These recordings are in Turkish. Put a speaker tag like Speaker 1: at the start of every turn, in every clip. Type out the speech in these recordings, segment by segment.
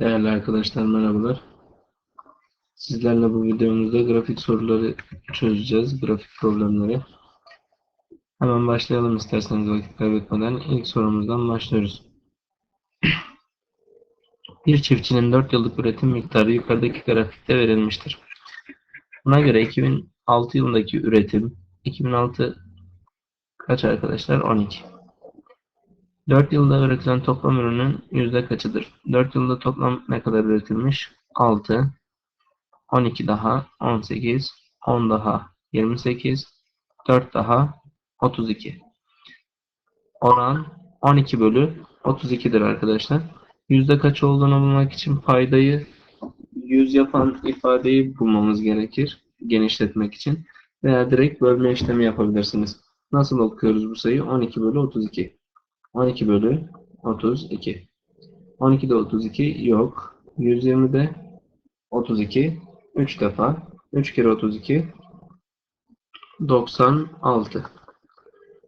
Speaker 1: Değerli arkadaşlar merhabalar. Sizlerle bu videomuzda grafik soruları çözeceğiz. Grafik problemleri. Hemen başlayalım isterseniz vakit kaybetmeden. İlk sorumuzdan başlıyoruz. Bir çiftçinin 4 yıllık üretim miktarı yukarıdaki grafikte verilmiştir. Buna göre 2006 yılındaki üretim 2006 kaç arkadaşlar? 12. 4 yılda üretilen toplam ürünün yüzde kaçıdır? 4 yılda toplam ne kadar üretilmiş? 6, 12 daha 18, 10 daha 28, 4 daha 32. Oran 12 bölü 32'dir arkadaşlar. Yüzde kaç olduğunu bulmak için paydayı 100 yapan ifadeyi bulmamız gerekir genişletmek için. Veya direkt bölme işlemi yapabilirsiniz. Nasıl okuyoruz bu sayıyı? 12 bölü 32. 12 bölü 32. 12'de 32 yok. 120'de 32. 3 defa. 3 kere 32. 96.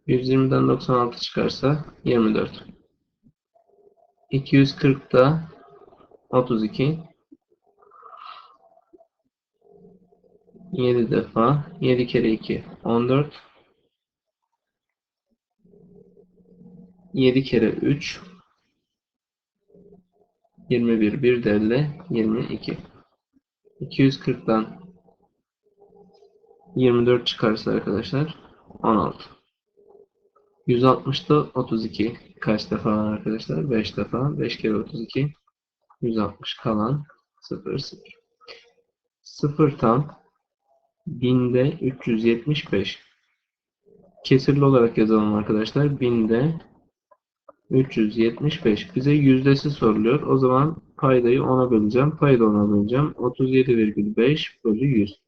Speaker 1: 120'den 96 çıkarsa 24. 240'da 32. 7 defa. 7 kere 2. 14. 7 kere 3 21 1 de 50 22 240'dan 24 çıkarsa arkadaşlar 16 160'da 32 kaç defa arkadaşlar? 5 defa. 5 kere 32 160 kalan 0 0 0 tam 1000'de 375 kesirli olarak yazalım arkadaşlar. 1000'de 375. Bize yüzdesi soruluyor. O zaman paydayı 10'a böleceğim. Payda 10'a böleceğim. 37,5 bölü 100.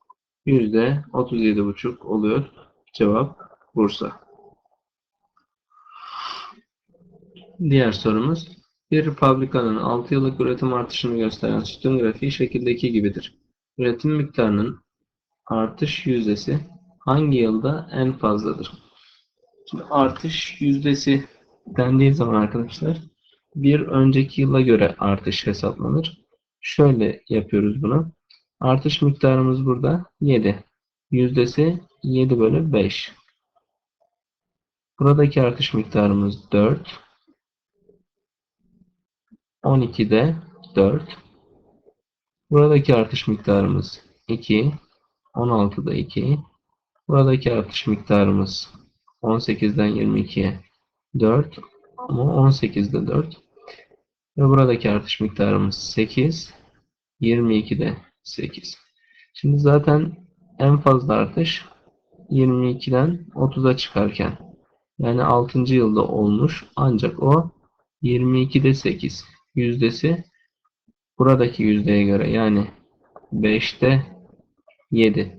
Speaker 1: Yüzde 37,5 oluyor. Cevap Bursa. Diğer sorumuz. Bir fabrikanın 6 yıllık üretim artışını gösteren sütun grafiği şekildeki gibidir. Üretim miktarının artış yüzdesi hangi yılda en fazladır? Şimdi artış yüzdesi dendiği zaman arkadaşlar bir önceki yıla göre artış hesaplanır. Şöyle yapıyoruz bunu. Artış miktarımız burada 7. Yüzdesi 7 bölü 5. Buradaki artış miktarımız 4. 12'de 4. Buradaki artış miktarımız 2. 16'da 2. Buradaki artış miktarımız 18'den 22'ye 4 ama 18'de 4. Ve buradaki artış miktarımız 8. 22'de 8. Şimdi zaten en fazla artış 22'den 30'a çıkarken yani 6. yılda olmuş ancak o 22'de 8 yüzdesi buradaki yüzdeye göre yani 5'te 7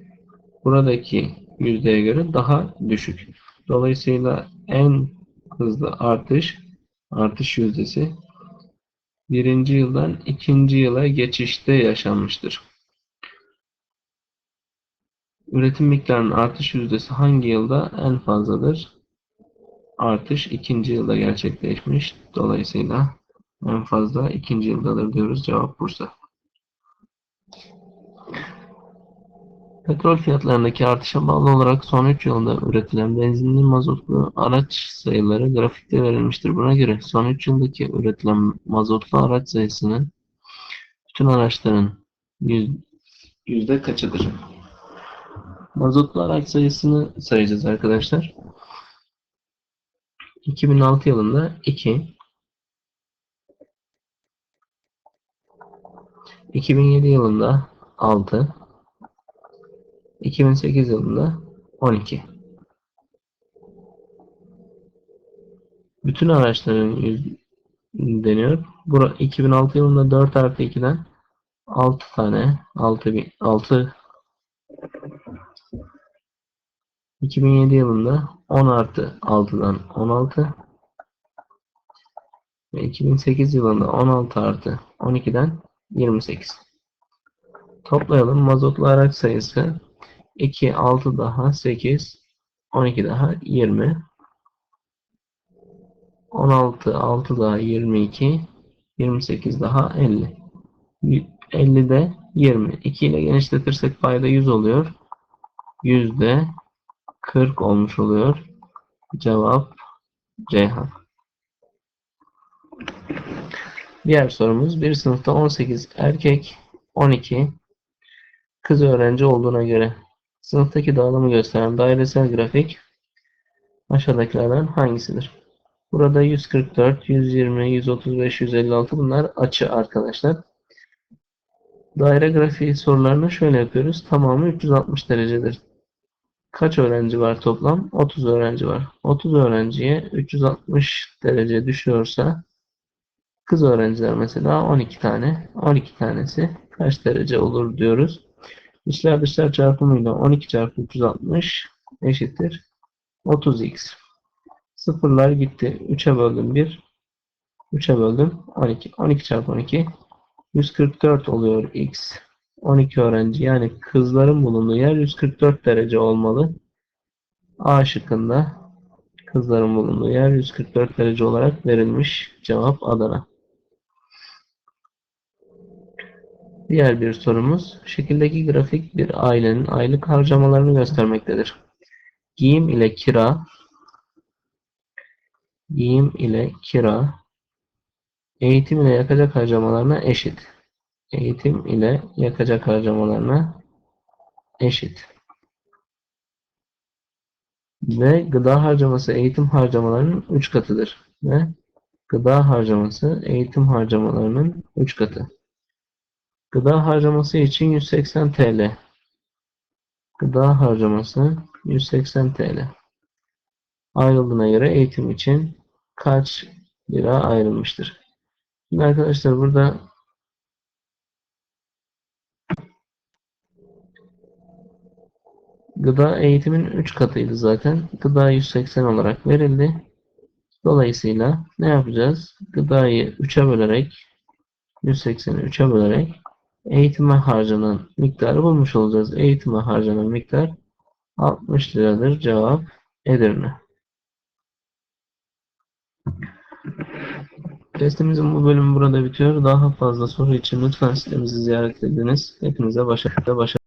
Speaker 1: buradaki yüzdeye göre daha düşük. Dolayısıyla en hızlı artış artış yüzdesi birinci yıldan ikinci yıla geçişte yaşanmıştır. Üretim miktarının artış yüzdesi hangi yılda en fazladır? Artış ikinci yılda gerçekleşmiş. Dolayısıyla en fazla ikinci yıldadır diyoruz. Cevap Bursa. Petrol fiyatlarındaki artışa bağlı olarak son 3 yılda üretilen benzinli mazotlu araç sayıları grafikte verilmiştir. Buna göre son 3 yıldaki üretilen mazotlu araç sayısının bütün araçların yüzde kaçıdır? Mazotlu araç sayısını sayacağız arkadaşlar. 2006 yılında 2 2007 yılında 6 2008 yılında 12. Bütün araçların yüz deniyor. Bura 2006 yılında 4 artı 2'den 6 tane 6 bin, 6 2007 yılında 10 artı 6'dan 16 ve 2008 yılında 16 artı 12'den 28. Toplayalım. Mazotlu araç sayısı 2, 6 daha 8, 12 daha 20, 16, 6 daha 22, 28 daha 50. 50'de 20. 2 ile genişletirsek payda 100 oluyor. Yüzde 40 olmuş oluyor. Cevap Ceyhan. Diğer sorumuz bir sınıfta 18 erkek 12 kız öğrenci olduğuna göre sınıftaki dağılımı gösteren dairesel grafik aşağıdakilerden hangisidir? Burada 144, 120, 135, 156 bunlar açı arkadaşlar. Daire grafiği sorularını şöyle yapıyoruz. Tamamı 360 derecedir. Kaç öğrenci var toplam? 30 öğrenci var. 30 öğrenciye 360 derece düşüyorsa kız öğrenciler mesela 12 tane. 12 tanesi kaç derece olur diyoruz. İçler dışlar çarpımıyla 12 çarpı 360 eşittir 30x. Sıfırlar gitti. 3'e böldüm 1. 3'e böldüm 12. 12 çarpı 12 144 oluyor x. 12 öğrenci yani kızların bulunduğu yer 144 derece olmalı. A şıkkında kızların bulunduğu yer 144 derece olarak verilmiş. Cevap Adana. Diğer bir sorumuz. Şekildeki grafik bir ailenin aylık harcamalarını göstermektedir. Giyim ile kira giyim ile kira eğitim ile yakacak harcamalarına eşit. Eğitim ile yakacak harcamalarına eşit. Ve gıda harcaması eğitim harcamalarının 3 katıdır. Ve gıda harcaması eğitim harcamalarının 3 katı. Gıda harcaması için 180 TL. Gıda harcaması 180 TL. Ayrıldığına göre eğitim için kaç lira ayrılmıştır? Şimdi arkadaşlar burada gıda eğitimin 3 katıydı zaten. Gıda 180 olarak verildi. Dolayısıyla ne yapacağız? Gıdayı 3'e bölerek 180'i 3'e bölerek eğitime harcanan miktarı bulmuş olacağız. Eğitime harcanan miktar 60 liradır. Cevap Edirne. Testimizin bu bölümü burada bitiyor. Daha fazla soru için lütfen sitemizi ziyaret ediniz. Hepinize başarılı başarılı.